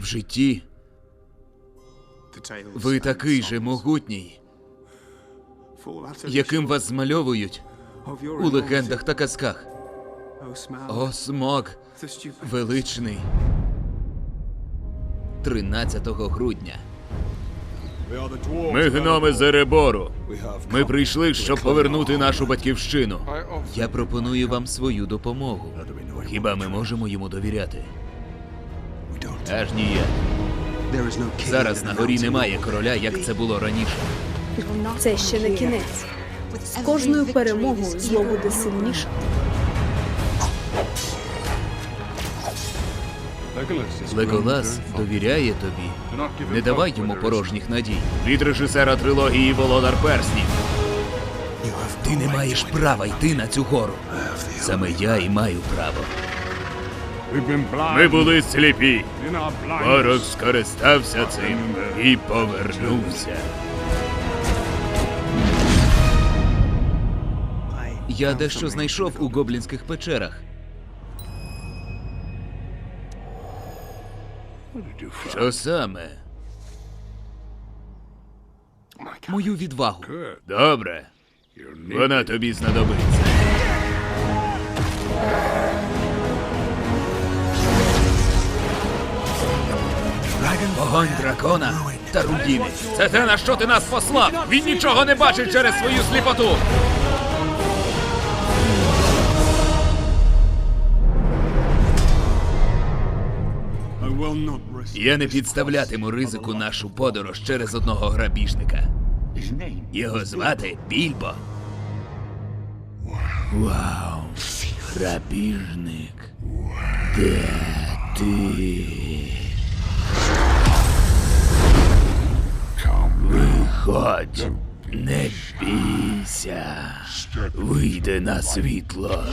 В житті ви такий же могутній, яким вас змальовують у легендах та казках. О, смог величний. 13 грудня. Ми гноми з Еребору. Ми прийшли, щоб повернути нашу батьківщину. Я пропоную вам свою допомогу. Хіба ми можемо йому довіряти? Аж ніяк. Зараз на горі немає короля, як це було раніше. Це ще не кінець. З кожною перемогою зло буде сильніше. Леголас довіряє тобі. Не давай йому порожніх надій. Від режисера трилогії Володар Перснів. Ти не маєш права йти на цю гору. Саме я і маю право. Ми були сліпі. Ворог скористався цим і повернувся. Я дещо знайшов у гоблінських печерах. Що саме? Мою відвагу. Добре. Вона тобі знадобиться. Вогонь дракона та руїни. Це те, на що ти нас послав. Він нічого не бачить через свою сліпоту. Я не підставлятиму ризику нашу подорож через одного грабіжника. Його звати Більбо. Вау. Грабіжник. Де ти? Виходь, не бійся, вийди на світло.